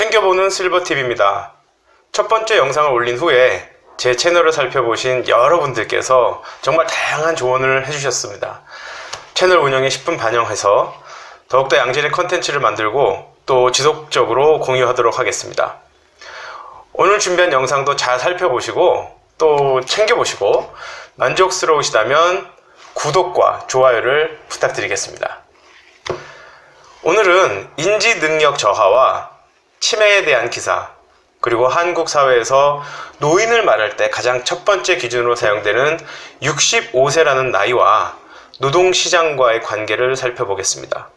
챙겨보는 실버TV입니다. 첫 번째 영상을 올린 후에 제 채널을 살펴보신 여러분들께서 정말 다양한 조언을 해주셨습니다. 채널 운영에 10분 반영해서 더욱더 양질의 컨텐츠를 만들고 또 지속적으로 공유하도록 하겠습니다. 오늘 준비한 영상도 잘 살펴보시고 또 챙겨보시고 만족스러우시다면 구독과 좋아요를 부탁드리겠습니다. 오늘은 인지 능력 저하와 치매에 대한 기사, 그리고 한국 사회에서 노인을 말할 때 가장 첫 번째 기준으로 사용되는 65세라는 나이와 노동시장과의 관계를 살펴보겠습니다.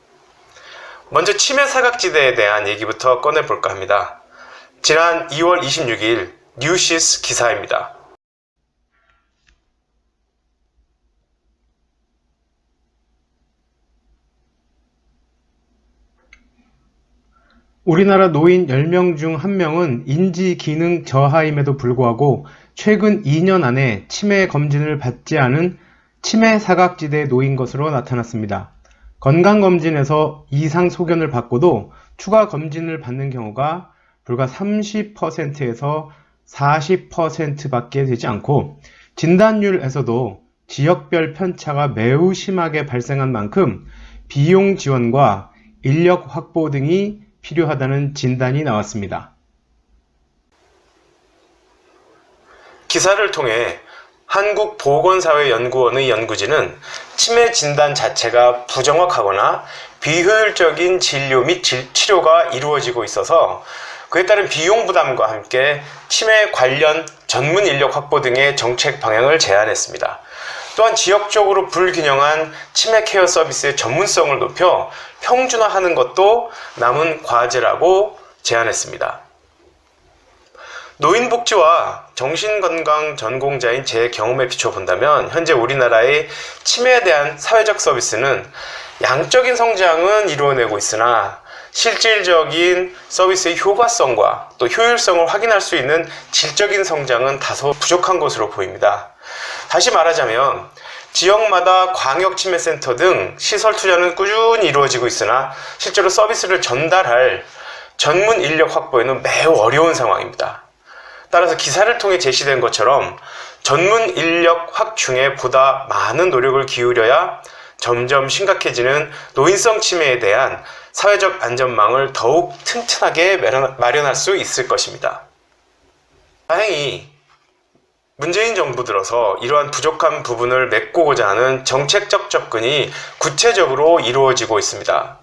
먼저 치매 사각지대에 대한 얘기부터 꺼내볼까 합니다. 지난 2월 26일 뉴시스 기사입니다. 우리나라 노인 10명 중 1명은 인지 기능 저하임에도 불구하고 최근 2년 안에 치매 검진을 받지 않은 치매 사각지대 노인 것으로 나타났습니다. 건강검진에서 이상 소견을 받고도 추가 검진을 받는 경우가 불과 30%에서 40% 밖에 되지 않고 진단율에서도 지역별 편차가 매우 심하게 발생한 만큼 비용 지원과 인력 확보 등이 필요하다는 진단이 나왔습니다. 기사를 통해 한국보건사회연구원의 연구진은 치매 진단 자체가 부정확하거나 비효율적인 진료 및 질- 치료가 이루어지고 있어서 그에 따른 비용 부담과 함께 치매 관련 전문 인력 확보 등의 정책 방향을 제안했습니다. 또한 지역적으로 불균형한 치매 케어 서비스의 전문성을 높여 평준화하는 것도 남은 과제라고 제안했습니다. 노인복지와 정신건강 전공자인 제 경험에 비춰본다면 현재 우리나라의 치매에 대한 사회적 서비스는 양적인 성장은 이루어내고 있으나 실질적인 서비스의 효과성과 또 효율성을 확인할 수 있는 질적인 성장은 다소 부족한 것으로 보입니다. 다시 말하자면 지역마다 광역치매센터 등 시설 투자는 꾸준히 이루어지고 있으나 실제로 서비스를 전달할 전문 인력 확보에는 매우 어려운 상황입니다. 따라서 기사를 통해 제시된 것처럼 전문 인력 확충에 보다 많은 노력을 기울여야 점점 심각해지는 노인성 치매에 대한 사회적 안전망을 더욱 튼튼하게 마련- 마련할 수 있을 것입니다. 다행히 문재인 정부 들어서 이러한 부족한 부분을 메꾸고자 하는 정책적 접근이 구체적으로 이루어지고 있습니다.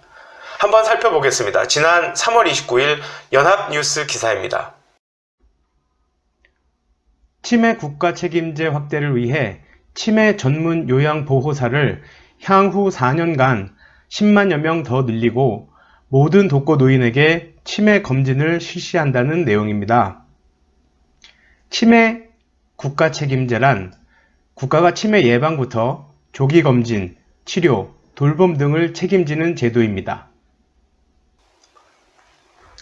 한번 살펴보겠습니다. 지난 3월 29일 연합뉴스 기사입니다. 치매 국가 책임제 확대를 위해 치매 전문 요양 보호사를 향후 4년간 10만여 명 더 늘리고 모든 독거 노인에게 치매 검진을 실시한다는 내용입니다. 치매 국가 책임제란 국가가 치매 예방부터 조기 검진, 치료, 돌봄 등을 책임지는 제도입니다.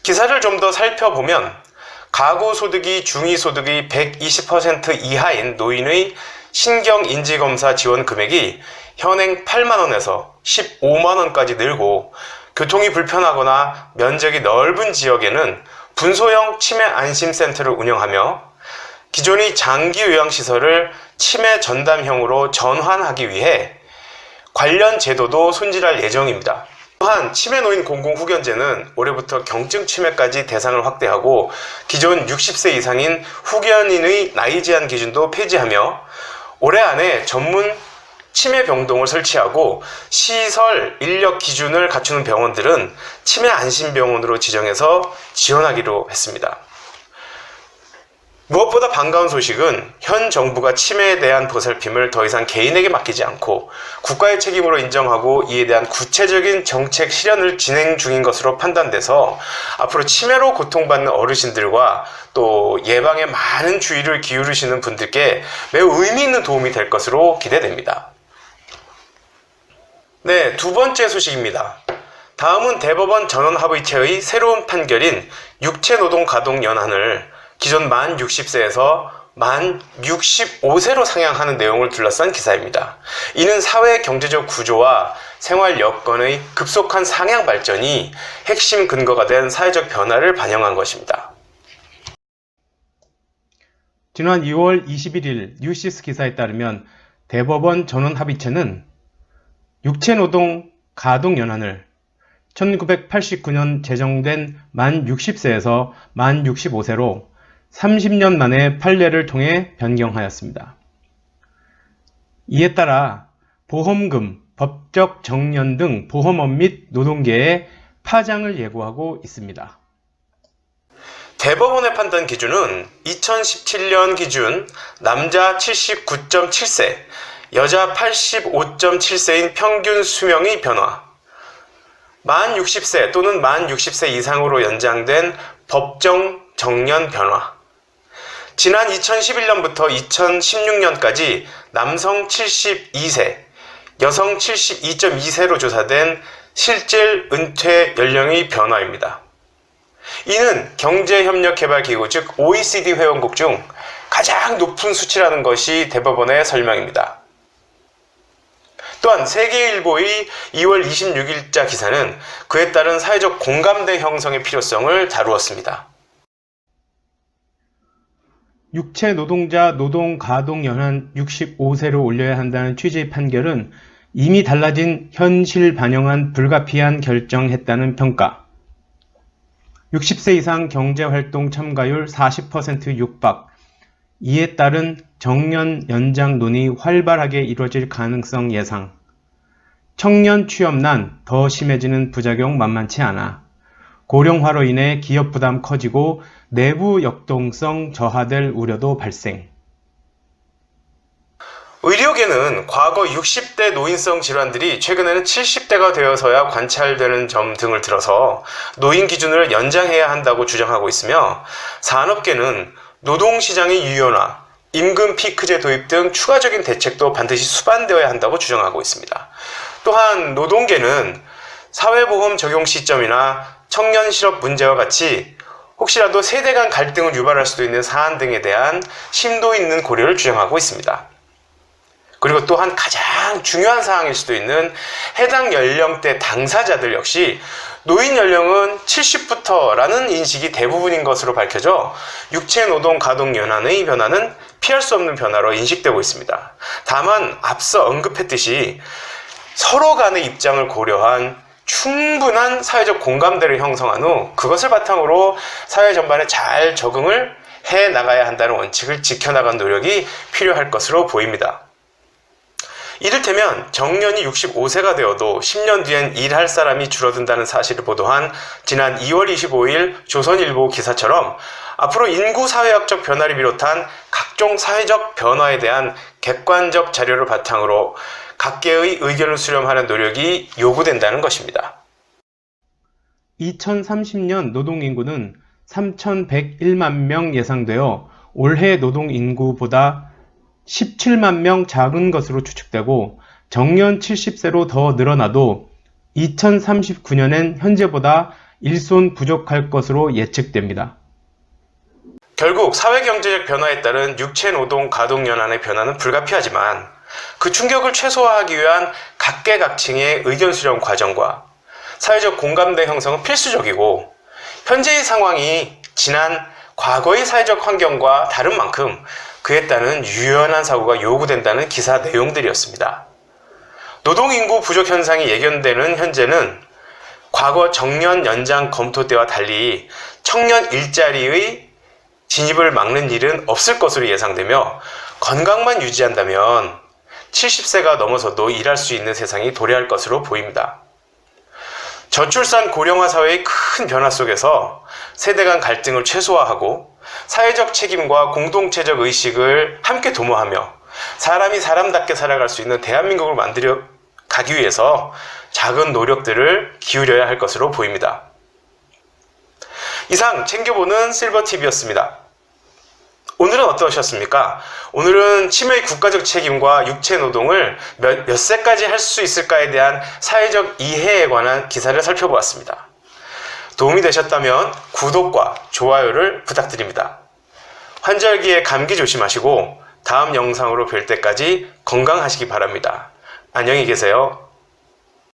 기사를 좀 더 살펴보면 가구 소득이 중위 소득이 120% 이하인 노인의 신경 인지 검사 지원 금액이 현행 8만 원에서 15만 원까지 늘고 교통이 불편하거나 면적이 넓은 지역에는 분소형 치매 안심센터를 운영하며 기존의 장기 요양시설을 치매 전담형으로 전환하기 위해 관련 제도도 손질할 예정입니다. 또한 치매 노인 공공 후견제는 올해부터 경증 치매까지 대상을 확대하고 기존 60세 이상인 후견인의 나이 제한 기준도 폐지하며 올해 안에 전문 치매 병동을 설치하고 시설 인력 기준을 갖추는 병원들은 치매 안심병원으로 지정해서 지원하기로 했습니다. 무엇보다 반가운 소식은 현 정부가 치매에 대한 보살핌을 더 이상 개인에게 맡기지 않고 국가의 책임으로 인정하고 이에 대한 구체적인 정책 실현을 진행 중인 것으로 판단돼서 앞으로 치매로 고통받는 어르신들과 또 예방에 많은 주의를 기울이시는 분들께 매우 의미 있는 도움이 될 것으로 기대됩니다. 네, 두 번째 소식입니다. 다음은 대법원 전원합의체의 새로운 판결인 육체노동 가동 연한을 기존 만 60세에서 만 65세로 상향하는 내용을 둘러싼 기사입니다. 이는 사회 경제적 구조와 생활 여건의 급속한 상향 발전이 핵심 근거가 된 사회적 변화를 반영한 것입니다. 지난 2월 21일 뉴시스 기사에 따르면 대법원 전원 합의체는 육체노동 가동연한을 1989년 제정된 만 60세에서 만 65세로 30년 만에 판례를 통해 변경하였습니다. 이에 따라 보험금, 법적 정년 등 보험업 및 노동계에 파장을 예고하고 있습니다. 대법원의 판단 기준은 2017년 기준 남자 79.7세, 여자 85.7세인 평균 수명의 변화, 만 60세 또는 만 60세 이상으로 연장된 법정 정년 변화, 지난 2011년부터 2016년까지 남성 72세, 여성 72.2세로 조사된 실질 은퇴 연령의 변화입니다. 이는 경제협력개발기구 즉 OECD 회원국 중 가장 높은 수치라는 것이 대법원의 설명입니다. 또한 세계일보의 2월 26일자 기사는 그에 따른 사회적 공감대 형성의 필요성을 다루었습니다. 육체 노동자 노동 가동 연한 65세로 올려야 한다는 취지의 판결은 이미 달라진 현실 반영한 불가피한 결정했다는 평가. 60세 이상 경제활동 참가율 40% 육박. 이에 따른 정년 연장 논의 활발하게 이루어질 가능성 예상. 청년 취업난 더 심해지는 부작용 만만치 않아. 고령화로 인해 기업 부담 커지고 내부 역동성 저하될 우려도 발생. 의료계는 과거 60대 노인성 질환들이 최근에는 70대가 되어서야 관찰되는 점 등을 들어서 노인 기준을 연장해야 한다고 주장하고 있으며 산업계는 노동시장의 유연화, 임금 피크제 도입 등 추가적인 대책도 반드시 수반되어야 한다고 주장하고 있습니다. 또한 노동계는 사회보험 적용 시점이나 청년 실업 문제와 같이 혹시라도 세대 간 갈등을 유발할 수도 있는 사안 등에 대한 심도 있는 고려를 주장하고 있습니다. 그리고 또한 가장 중요한 사항일 수도 있는 해당 연령대 당사자들 역시 노인 연령은 70부터라는 인식이 대부분인 것으로 밝혀져 육체 노동 가동 연한의 변화는 피할 수 없는 변화로 인식되고 있습니다. 다만 앞서 언급했듯이 서로 간의 입장을 고려한 충분한 사회적 공감대를 형성한 후 그것을 바탕으로 사회 전반에 잘 적응을 해 나가야 한다는 원칙을 지켜나간 노력이 필요할 것으로 보입니다. 이를테면 정년이 65세가 되어도 10년 뒤엔 일할 사람이 줄어든다는 사실을 보도한 지난 2월 25일 조선일보 기사처럼 앞으로 인구 사회학적 변화를 비롯한 각종 사회적 변화에 대한 객관적 자료를 바탕으로 각계의 의견을 수렴하는 노력이 요구된다는 것입니다. 2030년 노동인구는 3,101만 명 예상되어 올해 노동인구보다 17만 명 작은 것으로 추측되고 정년 70세로 더 늘어나도 2039년엔 현재보다 일손 부족할 것으로 예측됩니다. 결국 사회경제적 변화에 따른 육체노동 가동연한의 변화는 불가피하지만 그 충격을 최소화하기 위한 각계각층의 의견 수렴 과정과 사회적 공감대 형성은 필수적이고 현재의 상황이 지난 과거의 사회적 환경과 다른 만큼 그에 따른 유연한 사고가 요구된다는 기사 내용들이었습니다. 노동인구 부족 현상이 예견되는 현재는 과거 정년 연장 검토 때와 달리 청년 일자리의 진입을 막는 일은 없을 것으로 예상되며 건강만 유지한다면 70세가 넘어서도 일할 수 있는 세상이 도래할 것으로 보입니다. 저출산 고령화 사회의 큰 변화 속에서 세대 간 갈등을 최소화하고 사회적 책임과 공동체적 의식을 함께 도모하며 사람이 사람답게 살아갈 수 있는 대한민국을 만들어 가기 위해서 작은 노력들을 기울여야 할 것으로 보입니다. 이상 챙겨보는 실버TV였습니다. 오늘은 어떠셨습니까? 오늘은 치매의 국가적 책임과 육체 노동을 몇, 몇 세까지 할 수 있을까에 대한 사회적 이해에 관한 기사를 살펴보았습니다. 도움이 되셨다면 구독과 좋아요를 부탁드립니다. 환절기에 감기 조심하시고 다음 영상으로 뵐 때까지 건강하시기 바랍니다. 안녕히 계세요.